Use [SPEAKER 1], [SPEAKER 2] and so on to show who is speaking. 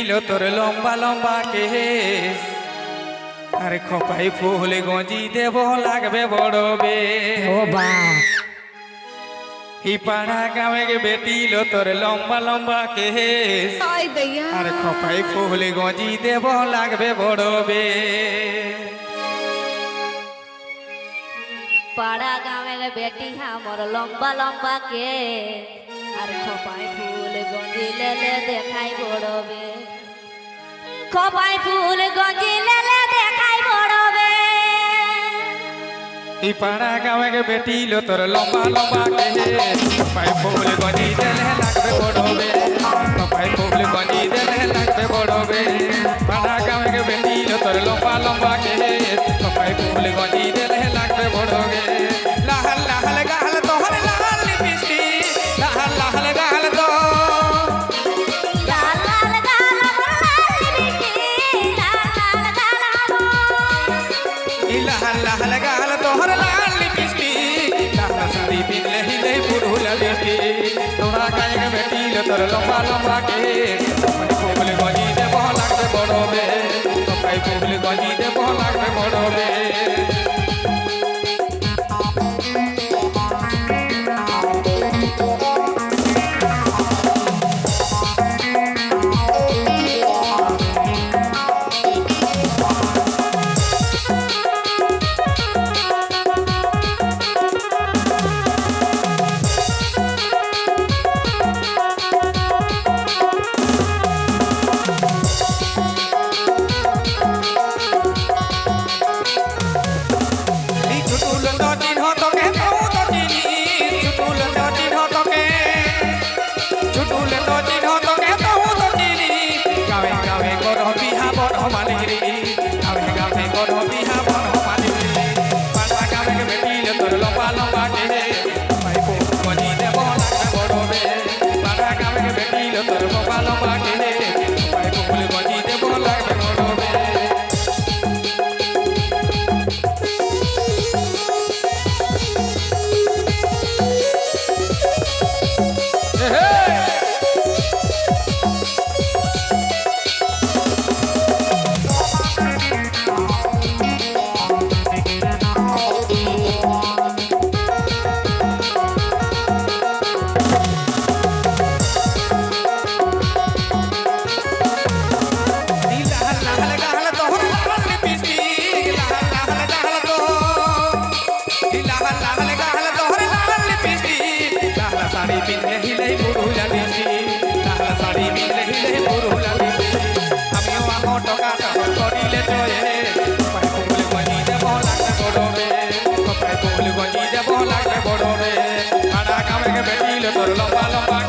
[SPEAKER 1] বেটিল তোর লম্বা লম্বা কেস আরে খপাই ফুল গঞ্জি দেব লাগবে বড় বে
[SPEAKER 2] ও বা।
[SPEAKER 1] ই পাড়া গাঁয়ে গে বেটিল তোর লম্বা লম্বা কেস আরে খপাই ফুল গঞ্জি দেব লাগবে বড় বে
[SPEAKER 3] পাড়া গাঁয়ের বেটি আমার লম্বা লম্বা কে আর খপাই ফুল গঞ্জি লেলে দেখাই বড়বে। খপাই ফুল গঞ্জি লেলে দেখাই বড়বে।
[SPEAKER 1] ই পাড়া গাঁয়ে গে বেটিল তোর লম্বা লম্বা কেস খপাই ফুল গঞ্জি দেলে লাগবে বড় বে খপাই ফুল গঞ্জি দেলে লাগবে বড় বে পাড়া গাঁয়ে গে বেটিল তোর লম্বা লম্বা কেস খপাই ফুল গঞ্জি দেলে লাগবে বড় বে লাহাল লাহাল গাল তোহর লাল লিপস্টিক গাল তোহর লাল লিপস্টিক লাহাল সাদি পিলে হিলে ফুল লিপস্টিক তোরা গায়ে বেটিল তোর লম্বা লম্বা কে খপাই ফুল গজি দেব লাগবে বড় বে খপাই ফুল গঞ্জি দেব লাগবে বড় আমার লাল গাল তোর লাল পিটি লাল শাড়ি পিনে হিলে পুরু জানিছি লাল শাড়ি পিনে হিলে পুরু জানিছি আমিও আমার টকা টকা করিলে জয়ে কপাই ফুল গনি দেব লাগে বড়রে লম্বা লম্বা